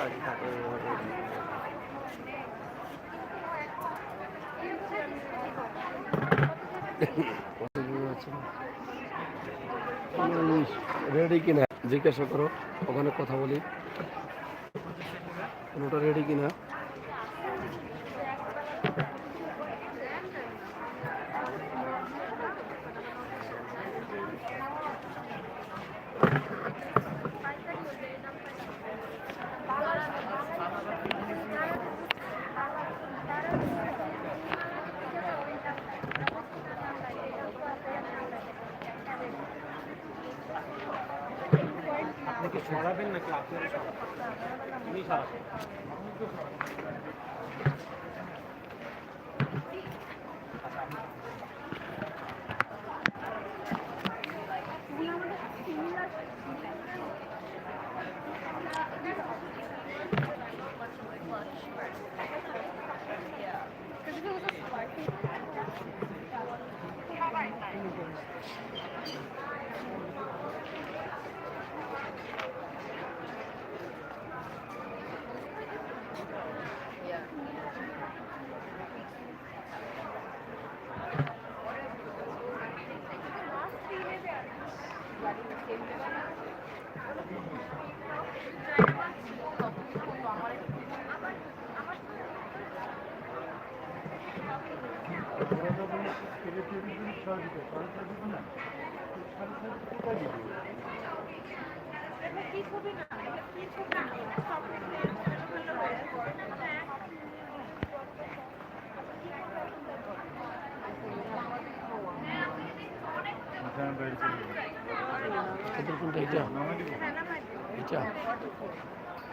Ready কিনা? জিজ্ঞাসা করো ওখানে কথা বলি। কোনোটা রেডি কিনা আপনি কি সরাবেন নাকি আপনার উনি সরাবেন তোদের কোনটা এটা। এটা।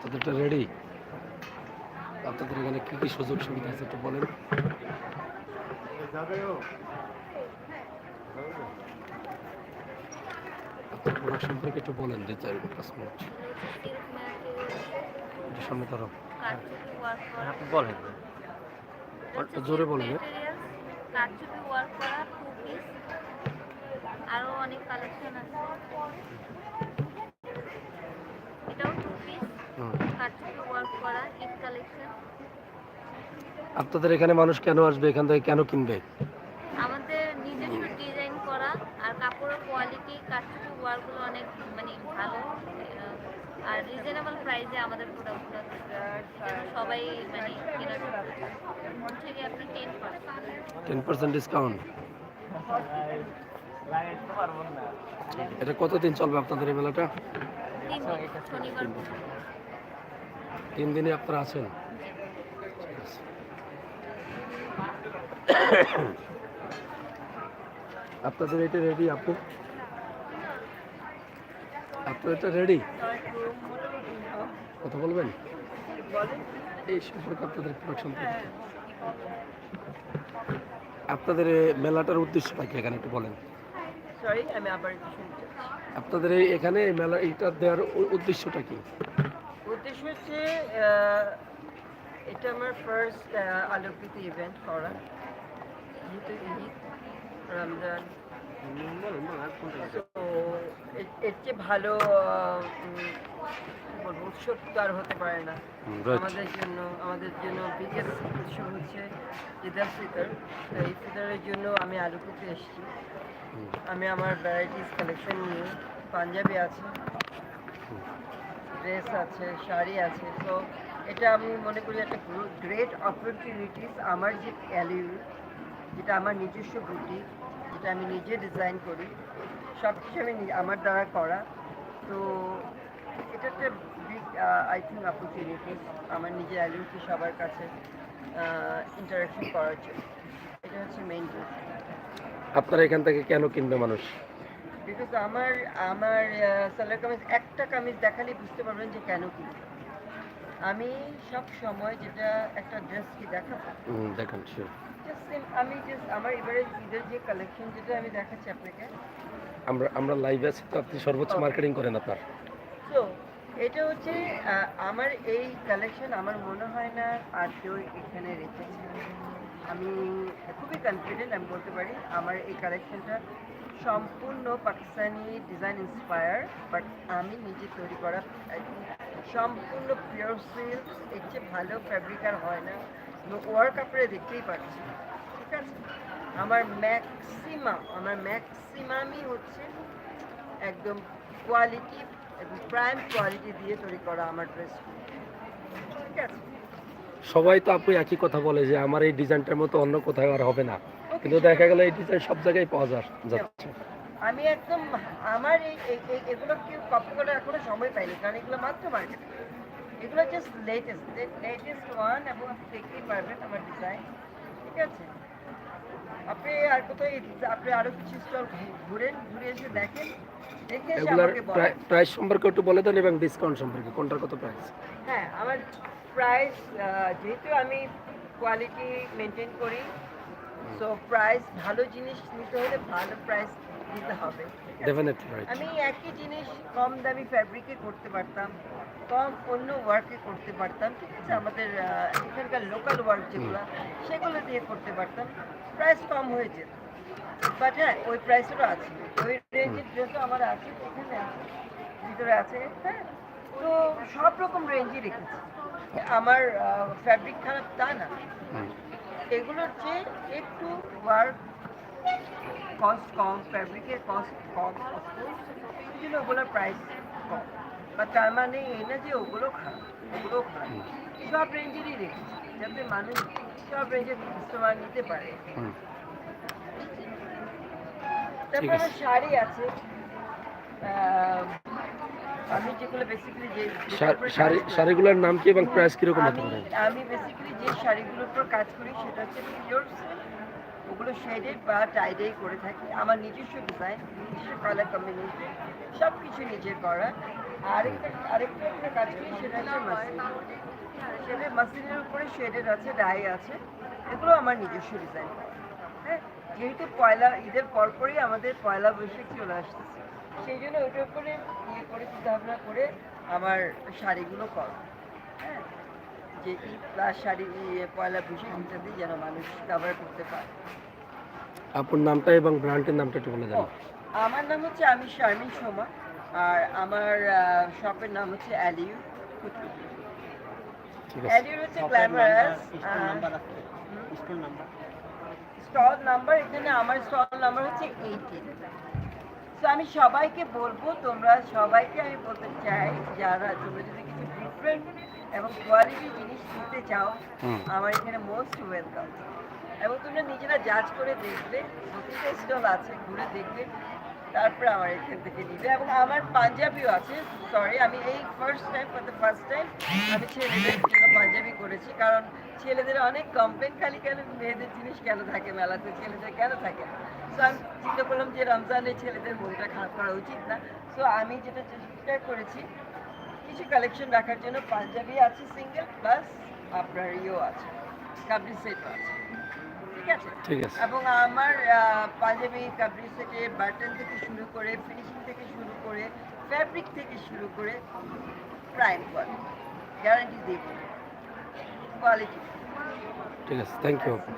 তোদেরটা রেডি আপনাদের এখানে কী কী সুযোগ সুবিধা আছে একটু বলেন। আপনার প্রোডাক্ট সম্পর্কে একটু বলেন যে চার পাঁচ মিনিট। সামনে ধরো বলেন। একটু জোরে বলেন হ্যাঁ? কারচুপি ওয়ার্ক করা টু পিস আরও অনেক কালেকশন আছে। এটাও টু পিস। কারচুপি ওয়ার্ক করা ঈদ কালেকশন আপনাদের এখানে মানুষ কেন আসবে? এখান থেকে কেন কিনবে? আমাদের নিজস্ব ডিজাইন করা আর কাপড়ের কোয়ালিটি কারচুপি ওয়ার্কগুলো অনেক মানে ভালো। আর রিজনেবল প্রাইসে আমাদের প্রোডাক্টগুলো সবাই মানে কেনার থেকে আপনি ten percent ten percent discount এটা কতদিন চলবে আপনাদের এই মেলাটা? তিন দিন আপনারা আছেন? আপনাদের এটা রেডি আপু? আপনার এটা রেডি কথা বলবেন? এই সম্পর্কে আপনাদের প্রোডাকশন আপনাদের মেলাটার উদ্দেশ্যটা কি? এখানে একটু বলেন। সরি আমি আবার একটু শুনতে। আপনাদের এখানে এই মেলা এইটা দেওয়ার উদ্দেশ্যটা কি? উদ্দেশ্য হচ্ছে এটা আমার ফার্স্ট আলোকিত ইভেন্ট করা। যেহেতু ঈদ রমজান। এর- চেয়ে ভালো বলব উৎসব তো আর হতে পারে না। আমাদের জন্য আমাদের জন্য বিগেস্ট উৎসব হচ্ছে ঈদ ফিতর। তো এই ফিতরের জন্য আমি আলোকিতে এসেছি। আমি আমার ভ্যারাইটিস কালেকশন নিয়ে পাঞ্জাবি আছে ড্রেস আছে, শাড়ি আছে তো এটা আমি মনে করি একটা গ্রেট অপরচুনিটিস আমার যে অ্যালিউ যেটা আমার নিজস্ব বুটিক যেটা আমি নিজে ডিজাইন করি সব কিছু আমি আমার দ্বারা করা, তো এটা একটা বিগ আই থিঙ্ক অপরচুনিটিস আমার নিজের অ্যালিউকে সবার কাছে ইন্টারাকশন করার জন্য। এটা হচ্ছে মেইন আপনারা এখান থেকে কেন কিনবে মানুষ? বিকজ আমার আমার সালোয়ার কামিজ একটা কামিজ দেখালে বুঝতে পারবেন যে কেন কি আমি সব সময় যেটা একটা ড্রেস কি দেখাবো? দেখেন আমি জাস্ট আমার এবারে ঈদের যে কালেকশন যেটা আমি দেখাচ্ছি আপনাকে। আমরা আমরা লাইভে আছি তো আপনি সর্বোচ্চ মার্কেটিং করেন আপনার। তো এটা হচ্ছে আমার এই কালেকশন আমার মনে হয় না আর কেউ এখানে রেখেছে। আমি খুবই কনফিডেন্ট আমি বলতে পারি, আমার এই কালেকশনটা সম্পূর্ণ পাকিস্তানি ডিজাইন ইন্সপায়ার বাট আমি নিজে তৈরি করা সম্পূর্ণ পিওর সিল্ক এর চেয়ে ভালো ফ্যাব্রিক আর হয় না। ওয়ার্ক আপনারা দেখতেই পাচ্ছি ঠিক আছে? আমার ম্যাক্সিমাম আমার ম্যাক্সিমামই হচ্ছে একদম কোয়ালিটি প্রাইম কোয়ালিটি দিয়ে তৈরি করা আমার ড্রেস ঠিক আছে? সবাই তো আপু একই কথা বলে যে আমার এই ডিজাইনটার মতো অন্য কোথাও আর হবে না। কিন্তু দেখা গেল এই ডিজাইন সব জায়গায় পাওয়া যাচ্ছে। আমি একদম আমার এই এগুলো কেউ কপি করার এখনও সময় পাইনি কারণ এগুলো মাত্র মার্কেটে এগুলো জাস্ট লেটেস্ট লেটেস্ট ওয়ান এবং আপনি দেখতেই পারবেন আমার ডিজাইন ঠিক আছে? আপনি আর কোথাও আপনি আরও কিছু স্টল ঘুরেন ঘুরে এসে দেখেন দেখে এসে আমাকে বলেন। প্রাইস সম্পর্কে একটু বলে দেন এবং ডিসকাউন্ট সম্পর্কে কোনটার কত প্রাইস হ্যাঁ আমার প্রাইস যেহেতু আমি কোয়ালিটি মেনটেন করি সো প্রাইস ভালো জিনিস নিতে হলে ভালো প্রাইস দিতে হবে। আমি একই জিনিস কম দামি ফ্যাব্রিকে করতে পারতাম কম অন্য ওয়ার্কে করতে পারতাম ঠিক আছে? আমাদের এখানকার লোকাল ওয়ার্ক যেগুলো সেগুলো দিয়ে করতে পারতাম প্রাইস কম হয়ে যেত। বাট হ্যাঁ ওই প্রাইসেরও আছে। ওই রেঞ্জের ড্রেসও আমার আছে এখানে আছে ভিতরে আছে হ্যাঁ? তো সব রকম রেঞ্জই রেখেছি। আমার ফ্যাব্রিক খারাপ তা না। এগুলোর চেয়ে একটু ওয়ার্ক কস্ট কম ফ্যাব্রিকের কস্ট কম। এই জন্য ওগুলোর প্রাইস কম। বা তার মানে এই না যে ওগুলো খারাপ ওগুলো খারাপ। সব রেঞ্জেরই রেখেছি যাতে মানুষ সব রেঞ্জের কাস্টমার নিতে পারে। তারপর শাড়ি আছে। আহ, আমি যেগুলো বেসিক্যালি যে যেটার উপর কাজ শাড়ি শাড়িগুলোর নাম কি এবং প্রাইস কীরকম হতে পারে? আমি বেসিক্যালি যে শাড়িগুলোর উপর কাজ করি সেটা হচ্ছে পিওর ওগুলো শেডেড বা টাইডাই করে থাকি। আমার নিজস্ব ডিজাইন নিজস্ব কালার কম্বিনেশন সব কিছু করা। আরেকটা আরেকটা একটা কাজ করি সেটা হচ্ছে মাসিন সেটা মাসিনের উপরে শেডেড আছে ডাই আছে এগুলো আমার নিজস্ব ডিজাইন হ্যাঁ? যেহেতু পয়লা ঈদের পরপরই আমাদের পয়লা বৈশাখ চলে আসতেছে। সেই জন্য ওইটার উপরে করে চিন্তাভাবনা করে আমার শাড়িগুলো করা। হ্যাঁ? যে ঈদ প্লাস শাড়ি পয়লা বৈশাখ যেন মানুষ ব্যবহার করতে পারে। আপুর নামটা এবং ব্র্যান্ডের নামটা একটু বলে দেন আমার নাম হচ্ছে আমি শারমিন সোমা আর আমার শপের নাম হচ্ছে অ্যালিউ অ্যালিউ হচ্ছে গ্ল্যামারাস স্টোর নাম্বার আছে। স্টোর নাম্বার স্টল নাম্বার এখানে আমার স্টল নাম্বার হচ্ছে এইটিন তো আমি সবাইকে বলব তোমরা সবাইকে আমি বলতে চাই যারা তোমরা যদি কিছু ডিফারেন্ট এবং কোয়ালিটি জিনিস নিতে চাও আমার এখানে মোস্ট ওয়েলকাম এবং তোমরা নিজেরা জাজ করে দেখবে প্রতিটা স্টল আছে ঘুরে দেখবে তারপরে আমার এখান থেকে নিবে। এবং আমার পাঞ্জাবিও আছে সরি আমি এই first time for the first time আমি ছেলেদের জন্য পাঞ্জাবি করেছি কারণ ছেলেদের অনেক কমপ্লেন খালি কেন মেয়েদের জিনিস কেন থাকে মেলাতে? ছেলেদের কেন থাকে? সো আমি চিন্তা করলাম যে রমজানে ছেলেদের মনটা খারাপ করা উচিত না। সো আমি যেটা চেষ্টা করেছি কিছু কালেকশন রাখার জন্য পাঞ্জাবি আছে সিঙ্গেল প্লাস আপনার ইয়েও আছে কাবলি সেটও আছে। ঠিক আছে? ঠিক আছে। এবং আমার পাঞ্জাবি কাবরি সেটে বাটন থেকে শুরু করে ফিনিশিং থেকে শুরু করে ফ্যাব্রিক থেকে শুরু করে প্রাইম কোয়ালিটি গ্যারান্টি দিব। কোয়ালিটি ঠিক আছে থ্যাংক ইউ আপু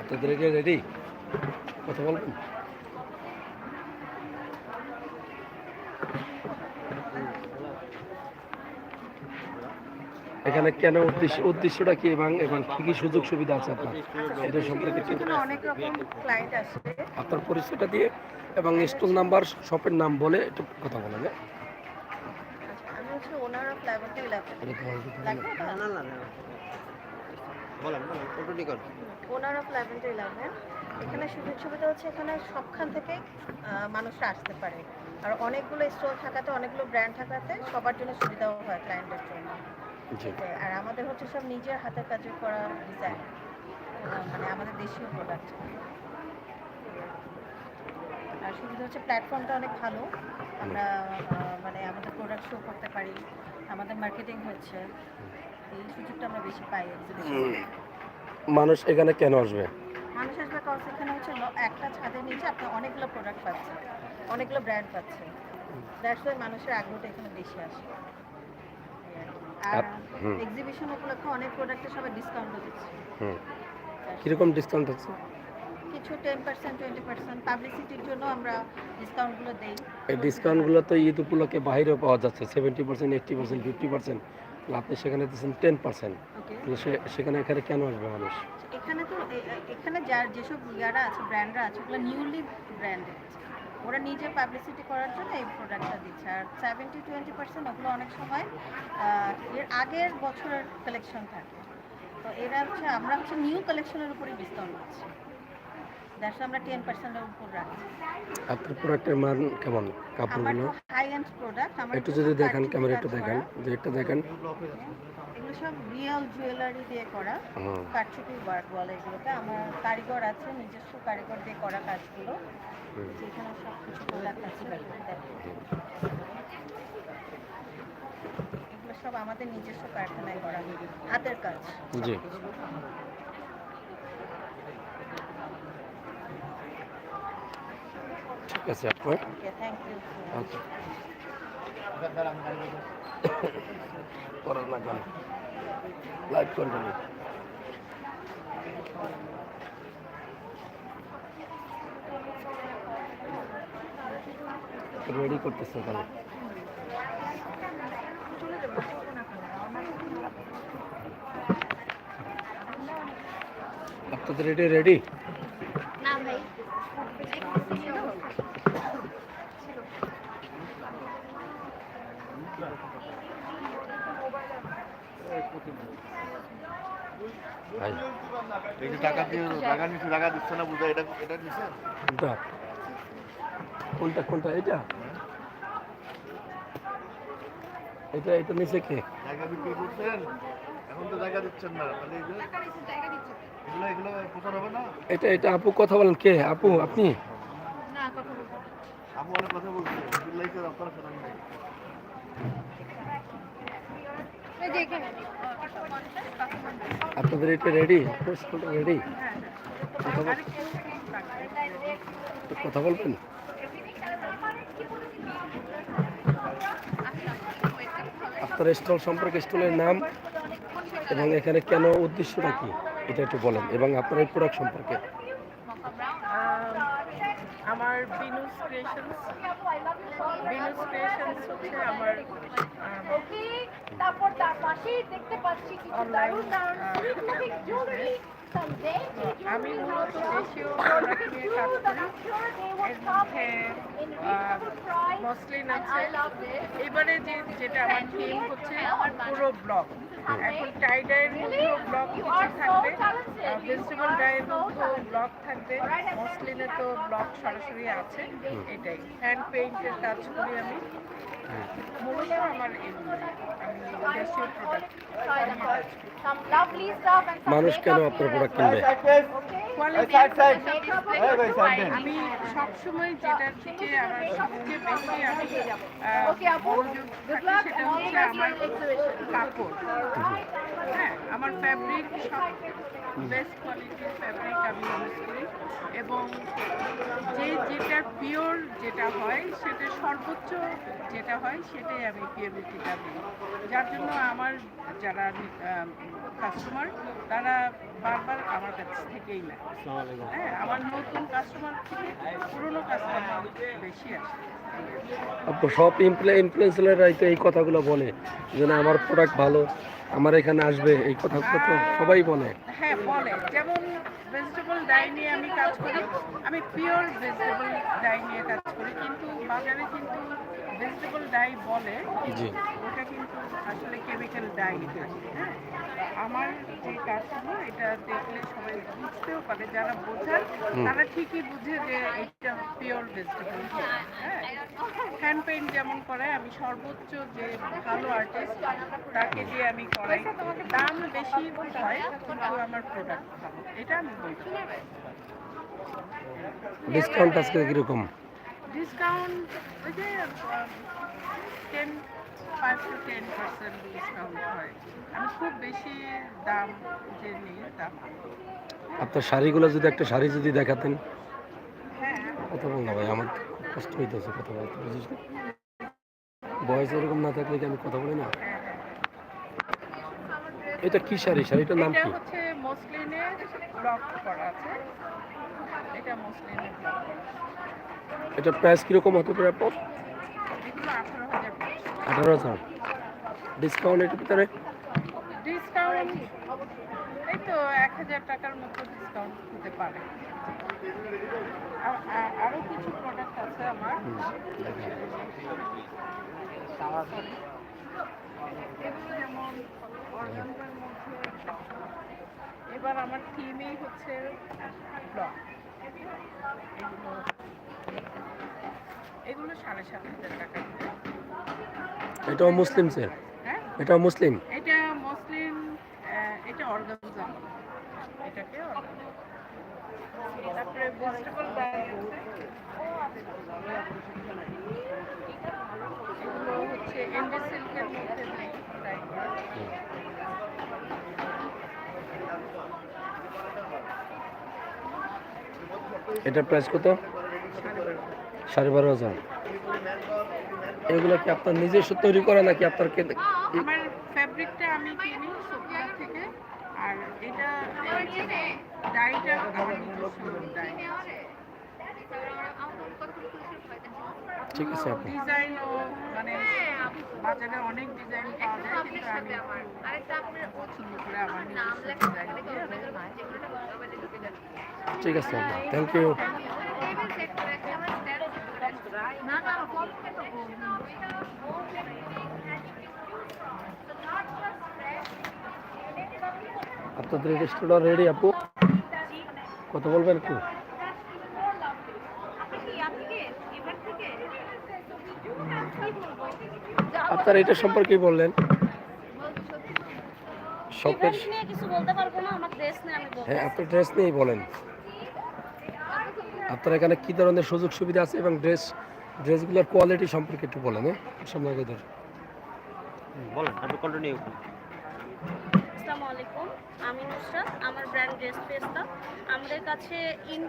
আপনাদের এটা রেডি? কথা বলবেন এখানে কেন উদ্দেশ্য উদ্দেশ্যটা কি এবং এবং কি কি সুযোগ সুবিধা আছে আপনার? এটা সম্পর্কে অনেক রকম ক্লায়েন্ট আসবে আপনার পরিচয়টা দিয়ে এবং স্টল নাম্বার শপের নাম বলে একটু কথা বলা যায় আমি হচ্ছে ওনার অফ ল্যাভেন্ডার ইলেভেন এখানে সুযোগ সুবিধা হচ্ছে এখানে সবখান থেকে মানুষরা আসতে পারে। আর অনেকগুলো স্টোর থাকাতে অনেকগুলো ব্র্যান্ড থাকাতে সবার জন্য সুবিধাও হয় ক্লায়েন্টের জন্য। আর আমাদের হচ্ছে সব নিজের হাতের কাজে করা ডিজাইন মানে আমাদের দেশীয় প্রোডাক্ট আর সুবিধা হচ্ছে প্ল্যাটফর্মটা অনেক ভালো। আমরা মানে আমাদের প্রোডাক্ট শো করতে পারি। আমাদের মার্কেটিং হচ্ছে। এই সুযোগটা আমরা বেশি পাই মানুষ এখানে কেন আসবে? মানুষ আসবে কজ এখানে হচ্ছে একটা ছাদের নিচে আপনি অনেকগুলো প্রোডাক্ট পাচ্ছেন অনেকগুলো ব্র্যান্ড পাচ্ছেন দ্যাটস ওয়াই মানুষের আগ্রহটা এখানে বেশি আসে। আর এক্সিবিশন উপলক্ষে অনেক প্রোডাক্টে সবাই ডিসকাউন্টও দিচ্ছে। হুম। কীরকম ডিসকাউন্ট আছে কিছু টেন পার্সেন্ট টোয়েন্টি পার্সেন্ট পাবলিসিটির জন্য আমরা ডিসকাউন্টগুলো দেই। এই ডিসকাউন্টগুলো তো ঈদ উপলক্ষে বাইরেও পাওয়া যাচ্ছে seventy percent eighty percent fifty percent আপনি সেখানে দিচ্ছেন টেন পার্সেন্ট ওকে সেখানে এখানে কেন আসবে মানুষ? এখানে তো এখানে যার যেসব ইয়ারা আছে ব্র্যান্ডরা আছে ওগুলো নিউলি ব্র্যান্ডেড ওরা নিজে পাবলিসিটি করার জন্য এই প্রোডাক্টটা দিচ্ছে। আর সেভেন্টি টোয়েন্টি পার্সেন্ট ওগুলো অনেক সময় এর আগের বছরের কালেকশন থাকে। তো এরা হচ্ছে আমরা হচ্ছে নিউ কালেকশনের উপরে ডিসকাউন্ট দিচ্ছি আমরা টেন পার্সেন্টের উপর রাখছি। আপনার প্রোডাক্টের মান কেমন? কাপড়গুলো? হাই এন্ড প্রোডাক্ট আমার একটু যদি দেখান ক্যামেরা একটু দেখেন যে একটা দেখেন। এগুলো সব রিয়েল জুয়েলারি দিয়ে করা হুম। কারচুপি ওয়ার্ক বলে এগুলোতে। আমার কারিগর আছে নিজস্ব কারিগর দিয়ে করা কাজগুলো। এগুলো সব আমাদের নিজস্ব কারখানায় করা হাতের কাজ জি ঠিক আছে না। কেন লাইভ কন্টিনিউ রেডি করতেছে তাহলে। আপনাদের রেডি রেডি না ভাই। টাকা দিয়ে টাকা নিচ্ছে টাকা দিচ্ছে না বুঝা এটা এটা নিচ্ছে কোনটা কোনটা? এটা এটা এটা নিচে কে? জায়গা বিক্রি করছেন? এখন তো জায়গা দিচ্ছেন না। তাহলে এগুলো এগুলো প্রচার হবে না? এটা এটা আপু কথা বলেন কে? আপু আপনি? না কথা বলব আমি অনেক কথা বলছি। লাইকে আপনারা শোনান নাই আপনাদের এটা রেডি স্কুলটা রেডি একটু কথা বলবেন? আপনার স্টল সম্পর্কে স্টলের নাম এবং এখানে কেন উদ্দেশ্যটা কি, এটা একটু বলেন, এবং আপনার এই প্রোডাক্ট সম্পর্কে। আমার বিনুস ক্রিয়েশনস বিনুস ক্রিয়েশনস হচ্ছে আমার তারপর তার পাশেই দেখতে পাচ্ছি কিছু দারুণ দারুণ someday আমি মূলত দেশীয় প্রোডাক্ট নিয়ে কাজ করি। এর মধ্যে মসলিন আছে এবারে যে যেটা আমার থিম হচ্ছে পুরো ব্লক এখন টাই ডাইয়ের মধ্যেও ব্লক কিছু থাকবে। ভেজিটেবল ডায়ের মধ্যেও ব্লক থাকবে। মসলিনে তো ব্লক সরাসরি আছে। এটাই। হ্যান্ড পেইন্টের কাজ করি আমি। মানুষ কেন আপনার প্রোডাক্ট কিনবে? আমি সবসময় যেটার দিকে আমার সবচেয়ে বেশি আমি থাকি সেটা হচ্ছে আমার কাপড়। হ্যাঁ আমার ফ্যাব্রিক সব বেস্ট কোয়ালিটির ফ্যাব্রিক আমি ইউজ করি। এবং যে যেটা পিওর যেটা হয়, সেটা সর্বোচ্চ যেটা হয়, সেটাই আমি পিওরিটিটা দিই। যার জন্য আমার যারা কাস্টমার তারা বারবার আমার কাছ থেকেই নেয়। হ্যাঁ আমার নতুন কাস্টমার থেকে পুরনো কাস্টমার বেশি আসে সব ইনফ্লুয়েন্সাররাই তো এই কথাগুলো বলে যে না আমার প্রোডাক্ট ভালো আমার এখানে আসবে এই কথাগুলো তো সবাই বলে। হ্যাঁ বলে। যেমন ভেজিটেবল ডাই নিয়ে আমি কাজ করি আমি পিওর ভেজিটেবল ডাই নিয়ে কাজ করি কিন্তু বাজারে কিন্তু ভেজিটেবল ডাই বলে ওটা কিন্তু আসলে কেমিক্যাল ডাই হ্যাঁ? আমার যে কাজগুলো এটা দেখলে সবাই বুঝতেও পারে যারা বোঝার তারা ঠিকই বুঝে যে এটা পিওর ভেজিটেবল হ্যাঁ? হ্যান্ড পেইন্ট যেমন করায় আমি সর্বোচ্চ যে ভালো আর্টিস্ট তাকে দিয়ে আমি করাই। দাম বেশি হয় কিন্তু আমার প্রোডাক্ট ভালো। এটা আমি বলতে পারি। ডিসকাউন্ট আজকে কীরকম? ডিসকাউন্ট ওই যে ten five to ten percent discount হয়। আমি খুব বেশি দাম যে নিই দাম আপনার শাড়িগুলো যদি একটা শাড়ি যদি দেখাতেন। হ্যাঁ। কথা বল না ভাই আমার কষ্ট হইতেছে কথা বলতে বুঝিস বয়স এরকম না থাকলে কি আমি কথা বলি না? হ্যাঁ হ্যাঁ। এটা কি শাড়ি? শাড়িটার নাম কি? হচ্ছে মসলিনের ব্লক করা আছে। এটা মসলিনের ব্লক এটা প্রাইস কীরকম হতে পারে আপু? আঠারো হাজার। ডিসকাউন্ট এটার ভিতরে? ডিসকাউন্ট এই তো এক হাজার টাকার মতো ডিসকাউন্ট হতে পারে। আর- আর- কিছু প্রোডাক্ট আছে আমার। এগুলো যেমন অর্গানজার মধ্যে এবার আমার থিমই হচ্ছে ব্লক এগুলো এগুলো সাড়ে সাত হাজার টাকা এটাও মুসলিম স্যার হ্যাঁ? এটাও মুসলিম? এটা মুসলিম এটা অর্গানজা। এটাকে। তারপরে ভেজিটেবল ব্যাগ এগুলো হচ্ছে এন্ডি সিল্কের মধ্যে try প্রাইস কত? সাড়ে বারো হাজার। এগুলো কি আপনার নিজস্ব তৈরি করা নাকি আপনার কে- আমার ফ্যাব্রিকটা আমি কিনি থেকে আর এটা ডাইটা আমার নিজস্ব ডাই। ঠিক আছে আপু মানে বাজারে অনেক ডিজাইন পাওয়া যায় কিন্তু আমি একটু পছন্দ করে আমার নিজস্ব ডিজাইন ঠিক আছে আপু থ্যাংক ইউ আপনাদের রেস্টুরেন্ট রেডি আপু? কত বলবেন আপনার এটা সম্পর্কে বললেন? শপের হ্যাঁ আপনার ড্রেস নিয়েই বলেন। আপনার এখানে কি ধরনের সুযোগ সুবিধা আছে এবং ড্রেস ড্রেসগুলোর কোয়ালিটি সম্পর্কে একটু বলেন হ্যাঁ? সম্মানিতদের বলেন আপনি কন্টিনিউ আসসালামু আলাইকুম আমি নুসরাত আমার ব্র্যান্ড ড্রেস পেস্তা আমাদের কাছে ইন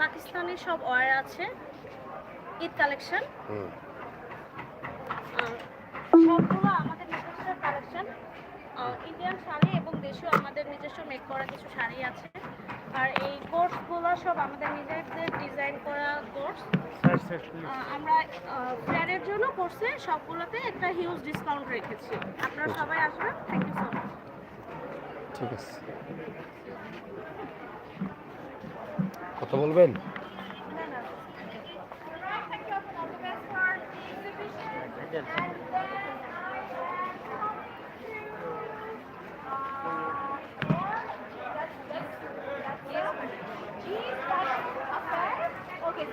পাকিস্তানি সব ওয়ার আছে ঈদ কালেকশন সবগুলো আমাদের নিজস্ব কালেকশন ইন্ডিয়ান শাড়ি এবং দেশীয় আমাদের নিজস্ব মেক করা কিছু শাড়ি আছে। আর এই কোর্সগুলো সব আমাদের নিজেদের ডিজাইন করা কোর্স আমরা ফ্ল্যাটের জন্য কোর্সে সবগুলোতে একটা হিউজ ডিসকাউন্ট রেখেছি। আপনারা সবাই আসবেন। থ্যাংক ইউ সো মাচ ঠিক আছে। কথা বলবেন? Okay, so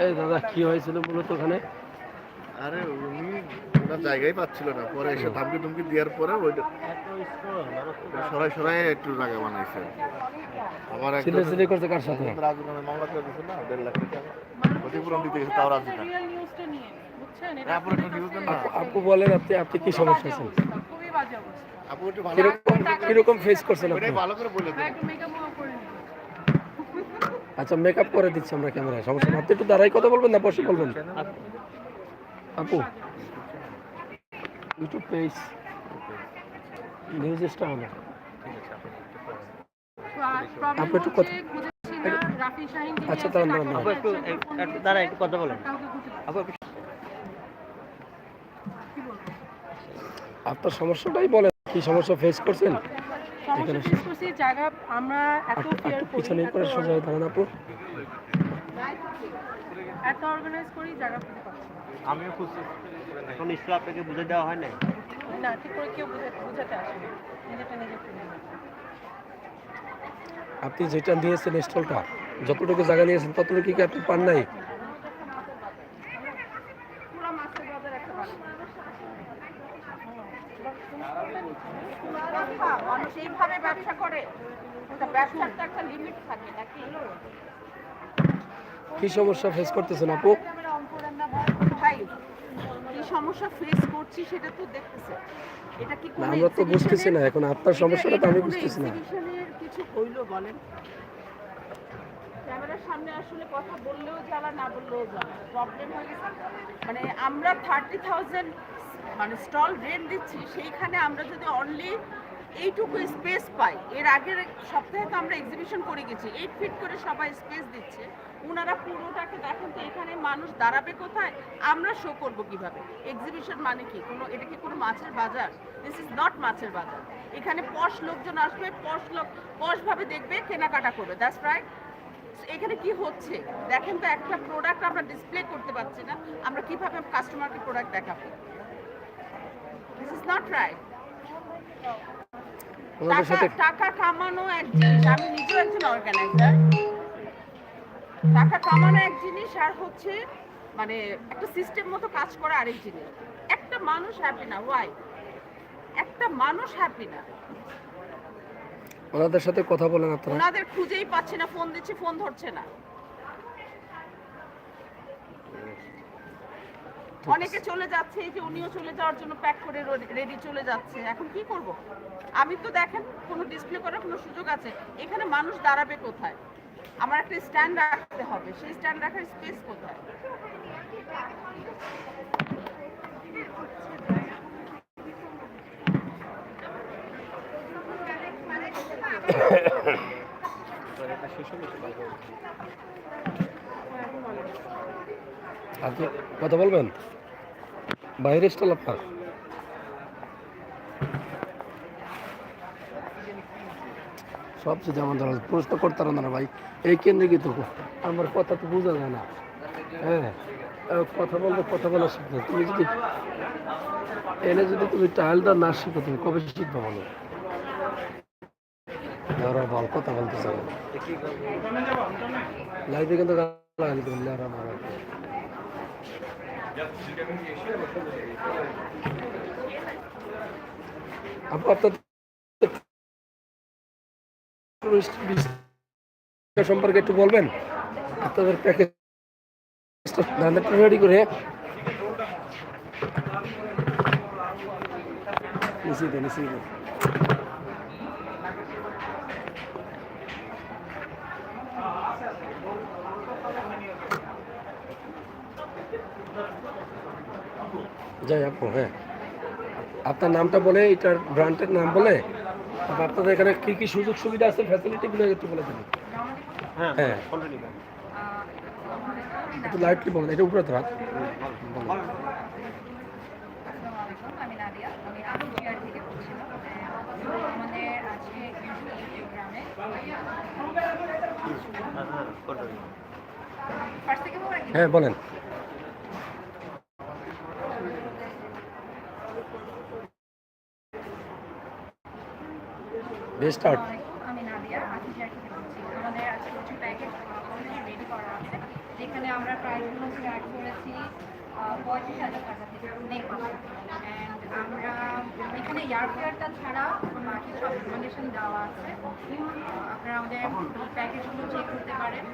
এই দাদা কি হয়েছিল মূলত ওখানে? আরে উনি ওনার জায়গায় পাচ্ছিল না। পরে এসে ধামকি ধুমকি দেওয়ার পরে ওইটা সরাই সরাই একটু জায়গা বানাইছে। আমার এক সিলে সিলে করতে কার সাথে? রাজু নামে মামলা করে দিয়েছে না দেড় লাখ টাকা। ক্ষতিপূরণ দিতে গেছে তাও রাজি না। রিয়েল নিউজটা নিয়ে বুঝছেন? এটা তারপরে একটু নিউজ দেন না। আপু- বলেন আপনি আপনি কি সমস্যা আছেন? কীরকম ফেস করছেন আপনি? ভালো করে বলে দেন একটু মেকআপ করে নিন আচ্ছা মেকআপ করে দিচ্ছি আমরা ক্যামেরায় সমস্যা না আপনি একটু দাঁড়াই কথা বলবেন না বসে বলবেন। আপু ইউটিউব পেজ নিউজ স্টার হলো আপু একটু কথা- আচ্ছা, দাঁড়ান, দাঁড়ান, আমরা একটু কথা বলেন। আপু আপনার সমস্যাটাই বলেন কি সমস্যা ফেস করছেন? এখানে জায়গা আমরা এত একটু করি পিছনে করে সোজা হয়ে দাঁড়ান আপু। এত অর্গানাইজ করি জায়গা খুঁজে পাচ্ছি আমিও খুঁজছি। এখন স্কুল আপনাকে বুঝে দেওয়া হয় নাই? না ঠিক করে কেউ বুঝাতে বুঝাতে আসে নিজেটা নিজে আপনি যেটা নিয়েছেন স্টলটা যতটুকু জায়গা নিয়েছেন ততটুকু কি আপনি পান নাই পুরা মাছের বাজার একটা বাড়ি মানুষ ব্যবসার তো একটা লিমিট থাকে নাকি কি সমস্যা ফেস করতেছেন আপু? সমস্যা ফেস করছি সেটা তো দেখতেছে। এটা কি আমরা তো বুঝতেছি না এখন আপনার সমস্যাটা তো আমি বুঝতেছি না। কিছু হইল বলেন? ক্যামেরার সামনে আসলে কথা বললেও জ্বালা না বললেও জ্বালা। প্রবলেম হয়ে গেছে। মানে আমরা থার্টি থাউজেন্ড মানে স্টল রেন্ট দিচ্ছি সেইখানে আমরা যদি অনলি এইটুকু স্পেস পাই। এর আগের সপ্তাহে তো আমরা এক্সিবিশন করে গেছি। এইট ফিট করে সবাই স্পেস দিচ্ছে। ওনারা পুরোটাকে দেখেন তো এখানে মানুষ দাঁড়াবে কোথায়? আমরা শো করব কীভাবে? এক্সিবিশন মানে কি? কোনো, এটা কি কোনো মাছের বাজার? দিস ইজ নট মাছের বাজার। এখানে পশ লোকজন আসবে পশ লোক পশভাবে দেখবে, কেনাকাটা করবে। দ্যাটস রাইট এখানে কি হচ্ছে? দেখেন তো একটা প্রোডাক্ট আমরা ডিসপ্লে করতে পারছি না। আমরা কীভাবে কাস্টমারকে প্রোডাক্ট দেখাবো? দিস ইজ নট রাইট ওনাদের সাথে টাকা কামানো এক জিনিস। আমি নিজেও একজন অর্গানাইজার টাকা কামানো এক জিনিস আর হচ্ছে মানে একটা সিস্টেম মতো কাজ করা আরেক জিনিস। একটা মানুষ হ্যাপি না। ওয়াই একটা মানুষ হ্যাপি না। ওনাদের সাথে কথা বলেন আপনারা। ওনাদের খুঁজেই পাচ্ছে না। ফোন দিচ্ছি ফোন ধরছে না। অনেকে চলে যাচ্ছে এই যে উনিও চলে যাওয়ার জন্য প্যাক করে রেডি চলে যাচ্ছে। এখন কি করব? আমি তো দেখেন কোনো ডিসপ্লে করার কোনো সুযোগ আছে। এখানে মানুষ দাঁড়াবে কোথায়? আমার একটা স্ট্যান্ড রাখতে হবে। সেই স্ট্যান্ড রাখার স্পেস কোথায়? আপনি কথা বলবেন? বাইরে স্টল আপনার। সব কিছু আমাদের প্রশ্ন করতে পারেন না ভাই। এই কেন্দ্রে তো আমার কথা তো বোঝা যায় না। হ্যাঁ কথা বলব কথা বলা শিখবে। তুমি যদি এনে যদি তুমি টাইলটা না শিখো, তুমি কবে শিখবে বলো? বল, কথা বলতে চাবে লাইফে কিন্তু গালাগালি করলে আর আমার সম্পর্কে একটু বলবেন? আপনাদের প্যাকেজ রেডি করে নিশ্চিত নিশ্চিত। যাই আপু হ্যাঁ। আপনার নামটা বলে এটার ব্র্যান্ডের নাম বলে আপনাদের এখানে কি কি সুযোগ সুবিধা আছে ফ্যাসিলিটিগুলো একটু বলে দেবেন। হ্যাঁ হ্যাঁ। একটু লাইটলি বলেন এটা উপরে তো হাত। আমি নাদিয়া আমি আরও চেয়ার থেকে বলছিলাম আমাদের আজকে এই প্রোগ্রামে হ্যাঁ হ্যাঁ কন্টিনিউ ফার্স্ট থেকে বলা হ্যাঁ বলেন বেস্ট স্টার্ট আমি নাদিয়া আমাদের আজকে কিছু প্যাকেজ অলরেডি রেডি করা আছে যেখানে আমরা প্রাইসগুলো স্টার্ট করেছি পঁয়ত্রিশ হাজার টাকা থেকে নেক অ্যান্ড আমরা এখানে ছাড়া সব দেওয়া আছে আপনারা আমাদের প্যাকেজগুলো চেক করতে পারেন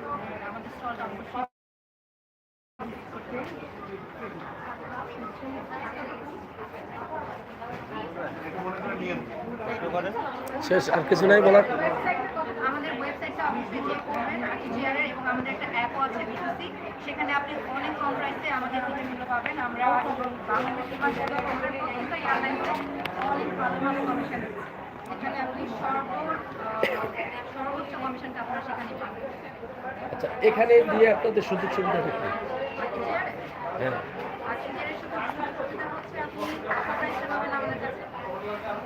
আমাদের করেন? শেষ আর কিছু নাই বলার? আমাদের ওয়েবসাইটটা অবশ্যই চেক করবেন আকি এবং আমাদের একটা অ্যাপও আছে বিটুসি সেখানে আপনি অনেক কম প্রাইসে আমাদের পাবেন। আমরা কমিশন এখানে আপনি সর্ব সর্বোচ্চ কমিশনটা আপনারা সেখানে পাবেন। আচ্ছা এখানে দিয়ে আপনাদের সুযোগ সুবিধা হ্যাঁ আকি চেয়ারের শুধু সুবিধা হচ্ছে আপনি টাকা প্রাইসটা পাবেন আমাদের কাছে কীরকম প্রাইসটা ডিসকাউন্ট কীরকম ডিসকাউন্ট আমি আপনাকে জিনিসটা বলতে পারব না তাহলে অন্যান্য ওদিকে যেটা দিচ্ছে সেটা থেকে অবশ্যই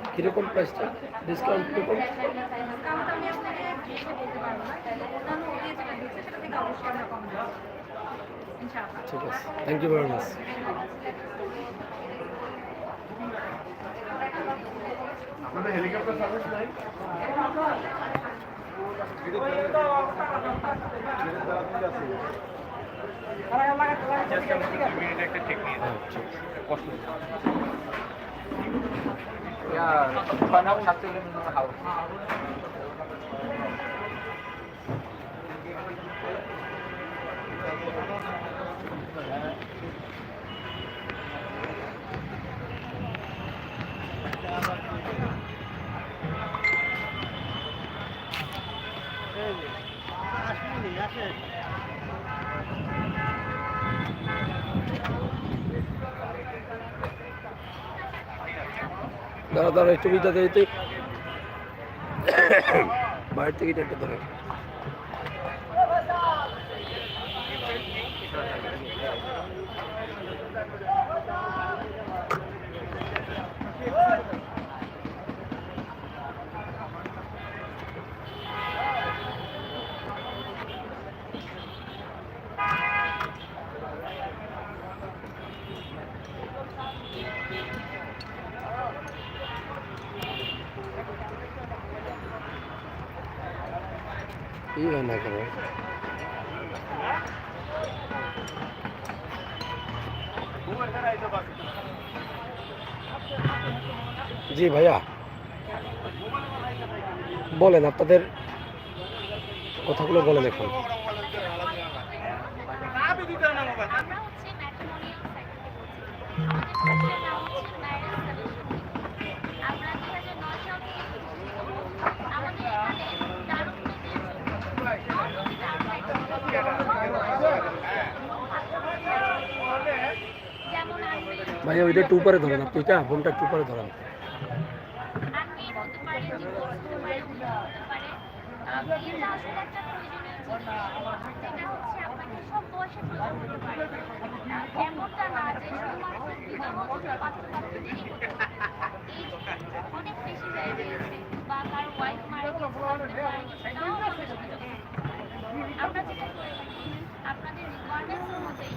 আমরা কম দেবো ইনশাআল্লাহ ঠিক আছে। থ্যাংক ইউ ভেরি মাচ আপনাদের হেলিকপ্টার সার্ভিস নাই? হ্যাঁ panahon nagtulim ng mga house. Thank you. দাঁড়া দাঁড়া একটু বিদ্যা দিতে। বাইরের বাইরে থেকে একটু ধরে কি হয় না করে জি ভাইয়া। বলেন আপনাদের কথাগুলো বলেন এখন হাজবেন্ড মারা গেছে তাও আমাদের সুযোগ আছে। আমরা যেটা করে থাকি আপনাদের রিকোয়ারমেন্টস অনুযায়ী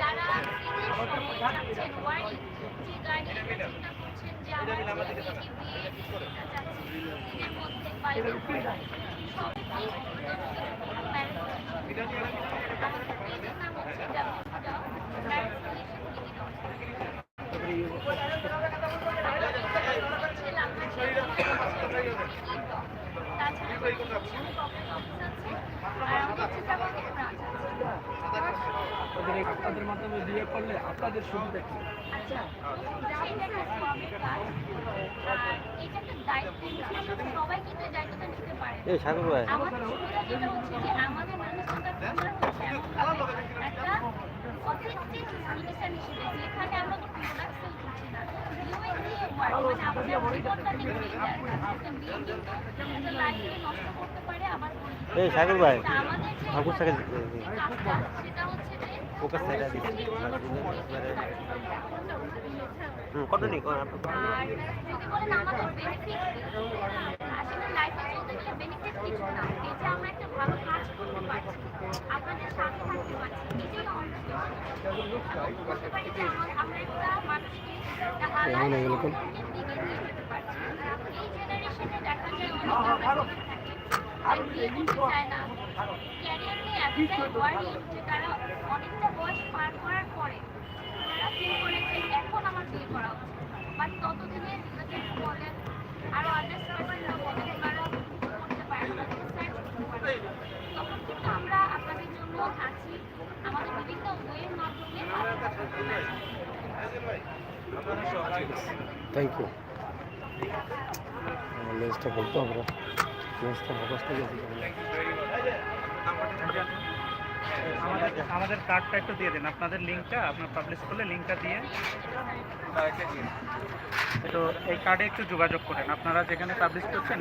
যারা চাচ্ছেন ওয়ারি যে গাড়িটা চিন্তা করছেন যে আমার ছেলেকে বিয়ে দিতে চাচ্ছি দিনের মধ্যে বাইরের মধ্যে সব ম্যারেজ আমাদের পেজের নাম হচ্ছে ওদের আপনাদের মাধ্যমে বিয়ে করলে আপনাদের সুবিধা কি আমাদের যেটা হচ্ছে যে আমাদের মানসিকতা প্রচার হচ্ছে এমনভাবে একটা অথেন্টিক সলিউশন হিসেবে যেখানে আমরা কোনো প্রোডাক্ট সেল করছি না ইউএন মানে আপনার জীবনটা দেখে বিয়ে কিন্তু লাইফকে নষ্ট করতে পারে আবার এই সাগর ভাই আমাদের সাথে সেটা হচ্ছে যে ফোকাস সাইডা দিচ্ছি হুম কত নি কোন আপনি যদি বলেন আমাদের বেনিফিট আসলে লাইফে চলতে গেলে বেনিফিট কিছু না এই যে আমরা একটা ভালো কাজ করতে পারছি আপনাদের সাথে থাকতে পারছি এটাই আমাদের বলতে পারি যে আমার- আমরা একটা মানুষকে একটা হালাল এমন এগুলো আর বিয়ে চায় না ক্যারিয়ার নিয়ে এতটাই ওয়ারি যে অনেকটা বয়স পার করার পরে তারা এখন আমার বিয়ে করা উচিত বাট ততদিনে রিলেটিভ বলেন আরও আদার্স পার্সনরা বলেন করতে পারে তখন কিন্তু আমরা আপনাদের জন্য আছি আমাদের বিভিন্ন ওয়ের মাধ্যমে থ্যাংক ইউ লেন্সটা বলতে না লেন্সটা গেছে আমাদের আমাদের কার্ডটা একটু দিয়ে দিন। আপনাদের লিঙ্কটা আপনার পাবলিশ করলে লিঙ্কটা দিয়ে তো এই কার্ডে একটু যোগাযোগ করেন। আপনারা যেখানে পাবলিশ করছেন